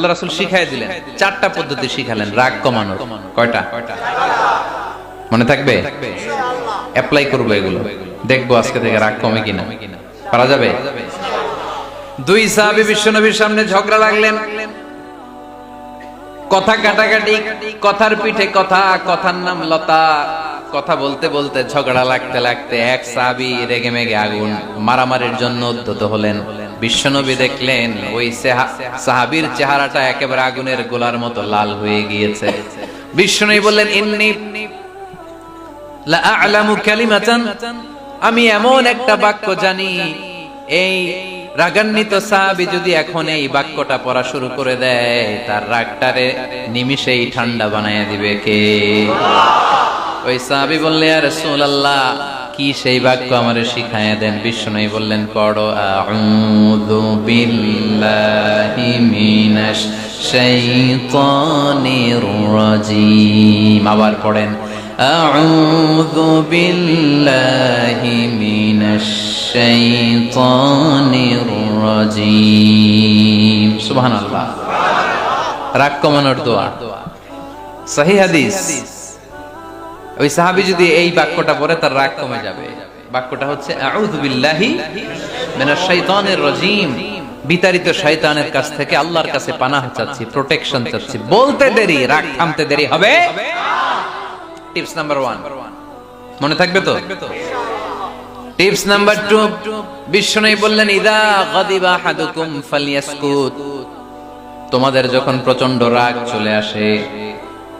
আল্লাহ রাসূল শিখাই দিলেন। চারটা পদ্ধতি শিখালেন। রাগ কমানোর। কয়টা? মনে থাকবে? অ্যাপ্লাই করব এগুলো। দেখব আজকে থেকে রাগ কমে কিনা। পারা যাবে? দুই সাহাবী বিশ্বনবীর সামনে ঝগড়া লাগলেন। কথা কাটাকাটি কথার পিঠে কথা কথার নাম লতা। কথা বলতে বলতে ঝগড়া লাগতে লাগতে এক সাহাবি রেগে মেগে আগুন মারামারির জন্য উদ্যত হলেন। বিশ্বনবী দেখলেন, ওই সেহা- সাহাবীর চেহারাটা একেবারে আগুনের গোলার মতো লাল হয়ে গিয়েছে। বিশ্বনবী বললেন, ইন্নি আ'লামু কালিমাতান, আমি এমন একটা বাক্য জানি, এই রাগান্বিত সাহাবী যদি এখন এই বাক্যটা পড়া শুরু করে দেয়, তার রাগটারে নিমিষেই ঠান্ডা বানায় দিবে কে? ওই সাহাবী বললে আর রাসূলুল্লাহ কি সেই বাক্য আমারে শিখাইয়া দেন? বিষ্ণু বললেন, পড়ো রাজিম। আবার পড়েন, আউযু বিল্লাহি মিনাশ শাইতানির রাজিম। সুবহানাল্লাহ। রাগ কমানোর দোয়া। সহি হাদিস। ওই সাহাবী যদি এই বাক্যটা পড়ে, তার রাগ কমে যাবে। বাক্যটা হচ্ছে কাছ থেকে আল্লাহর কাছে পানাহ চাচ্ছি প্রোটেকশন চাচ্ছি। বলতে দেরি, রাগ থামতে দেরি হবে। টিপস নাম্বার মনে থাকবে তো? টিপস নাম্বার টু বিশ্বনবী বললেন, ইদা ফালিয়াসকুত। তোমাদের যখন প্রচণ্ড রাগ চলে আসে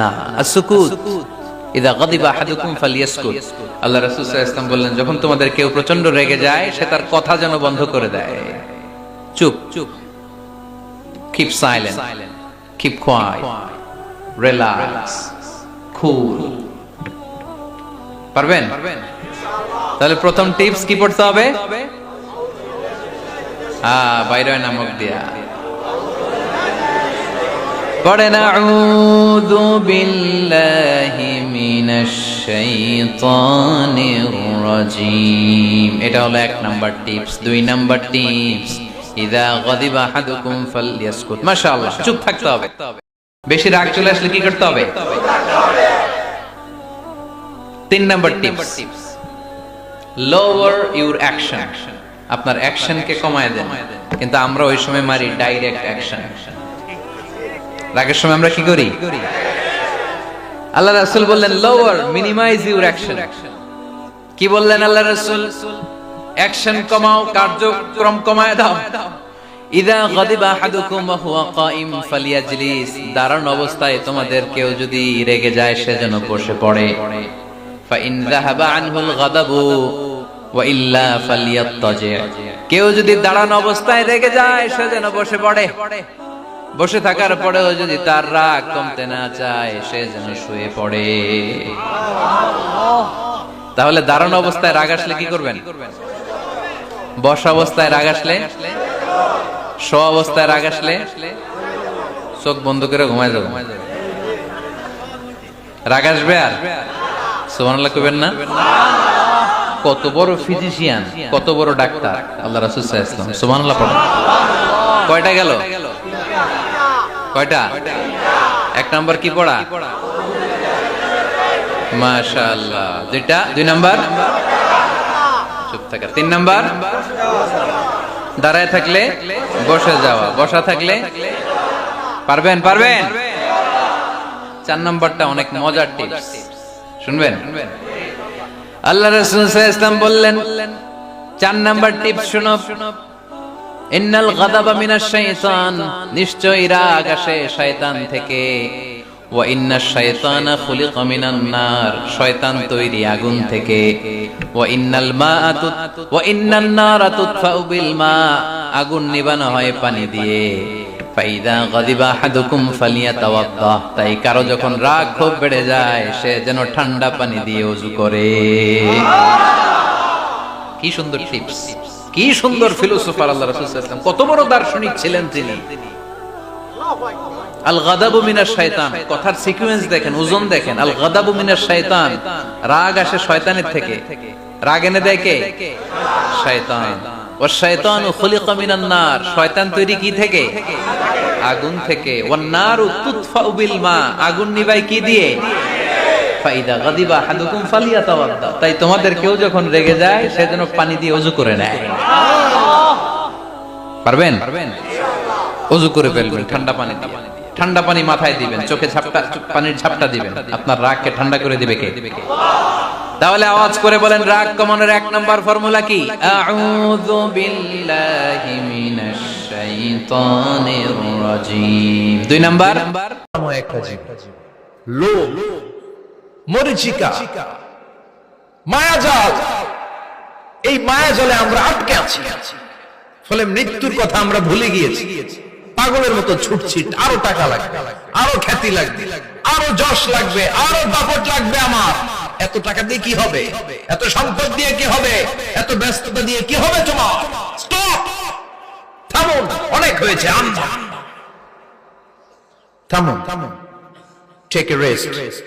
না আসুকুত ইদা গাদিবা আহাদুকুম আল্লাহ রাসূল সাল্লাল্লাহু বললেন, যখন তোমাদের কেউ প্রচণ্ড রেগে যায়, সে তার কথা যেন বন্ধ করে দেয়। চুপ চুপ। Keep silent keep quiet relax cool পারবেন? তাহলে প্রথম টিপস কি পড়তে হবে? হ্যাঁ বাইরে নামক দিয়া। পড়েন আউযু বিল্লাহি মিনাশ শাইতানির রাজিম এটা হলো এক নাম্বার টিপস দুই নাম্বার টিপস ইদা গাদিবা আহাদুকুম ফালইয়াসকুত মাশাআল্লাহ চুপ থাকতে হবে। বেশি রাগ চলে আসলে কি করতে হবে? তিন number tips lower your action আপনার অ্যাকশনকে কমায় দেন। কিন্তু আমরা ওই সময় মারি ডাইরেক্ট অ্যাকশন রাগের সময় আমরা কি করি? আল্লাহ রাসূল বললেন লোয়ার মিনিমাইজ ইউর অ্যাকশন কি বললেন আল্লাহ রাসূল? অ্যাকশন কমাও, কার্যক্রম কমায় দাও। ইদা আহাদুকুম ওয়া হুয়া ফালিয়াজলিস। দাঁড়ানো অবস্থায় তোমাদের কেউ যদি রেগে যায়, সে যেন বসে পড়ে। ফাইন যাহাবা আনহুল গাদাবু ওয়া ইল্লা ফালিয়াত্তাজি। কেউ যদি দাঁড়ানো অবস্থায় রেগে যায়, সে যেন বসে পড়ে। বসে থাকার পরেও যদি তার রাগ কমতে না চায়, সে যেন শুয়ে পড়ে। তাহলে দাঁড়ানো অবস্থায় রাগ আসলে কি করবেন? বসা অবস্থায় রাগ আসলে? শো অবস্থায় রাগ আসলে? চোখ বন্ধ করে ঘুমায় যাব। রাগ আসবে আর? সুবহানাল্লাহ কইবেন না? কত বড় ফিজিশিয়ান, কত বড় ডাক্তার। আল্লাহ রাসূল ওয়াসাল্লাম। পড়েন। কয়টা গেল? কয়টা? এক নাম্বার কি পড়া? মাশাআল্লাহ। দুইটা দুই নাম্বার? চুপ থাকা তিন নাম্বার? দাঁড়ায় থাকলে বসে যাওয়া। বসা থাকলে? পারবেন? পারবেন? চার নাম্বারটা অনেক মজার টিপস শুনবেন? আল্লাহ রাসূল সাল্লাল্লাহু আলাইহি বললেন, চার নাম্বার টিপস শুনো। ইন্নাল গাদাবা মিনাশ শাইতান। নিশ্চয়ই রাগ আসে শয়তান থেকে। ওয়া ইন্নাশ শাইতানা খুলিকা মিনান নার। শয়তান তৈরি আগুন থেকে। ওয়া ইন্নাল মাআ ওয়া ইন্নান নারা তুতফাউ বিল মা। আগুন নিবানো হয় পানি দিয়ে। ফাইদা গাদিবা আহাদুকুম ফালিয়াতাওয়াদ্দাহ তাই কারও যখন রাগ খুব বেড়ে যায় সে যেন ঠান্ডা পানি দিয়ে ওযু করে। কি সুন্দর টিপস কি সুন্দর ফিলোসোফার আল্লাহ কত বড় দার্শনিক ছিলেন তিনি। আল গাদাবু মিনাশ শয়তান কথার সিকোয়েন্স দেখেন, ওজন দেখেন। আল গাদাবু মিনাশ শয়তান রাগ আসে শয়তানের থেকে। রাগ এনে দেয় কে? শয়তান। ও শয়তান খুলিকা মিনান নার, শয়তান তৈরি কি থেকে? আগুন থেকে। ওয়ান নারু তুতফাউ বিল মা, আগুন নিবাই কি দিয়ে? ফাইদা গাদিবা হাদুকুম ফালিয়াতাওয়াদ্দা। তাই তোমাদের কেউ যখন রেগে যায়, সে যেন পানি দিয়ে ওযু করে নেয়। পারবেন? অজু করে ফেলবেন, ঠান্ডা পানি দিয়ে। ঠান্ডা পানি মাথায় দিবেন, চোখে ঝাপটা, পানির ঝাপটা দিবেন। আপনার রাগকে ঠান্ডা করে দিবে কে? তাহলে আওয়াজ করে বলেন, রাগ কমানোর এক নাম্বার ফর্মুলা কি? আউযু বিল্লাহি মিনাশ শাইতানির রাজিম। দুই নাম্বার? একটা জীব লোভ। মরিচিকা মায়াজাল। এই মায়াজলে আমরা আটকে আছি। ফলে মৃত্যুর কথা আমরা ভুলে গিয়েছি। পাগলের মতো ছুটছি আরও টাকা লাগবে আরও খ্যাতি লাগবে আরও যশ লাগবে আরও দাপট লাগবে আমার। এত টাকা দিয়ে কি হবে? এত সম্পদ দিয়ে কি হবে? এত ব্যস্ততা দিয়ে কি হবে তোমার? থামুন অনেক হয়েছে আমরা থামুন থামুন। Take rest rest,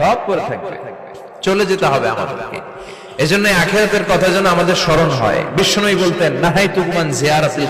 সব করে থাকবে। চলে যেতে হবে আমাদেরকে। এজন্য আখেরাতের কথা যেন আমাদের স্মরণ হয়। বিষ্ণুই বলতেন নাহাই তুকমান জিয়ারাতিল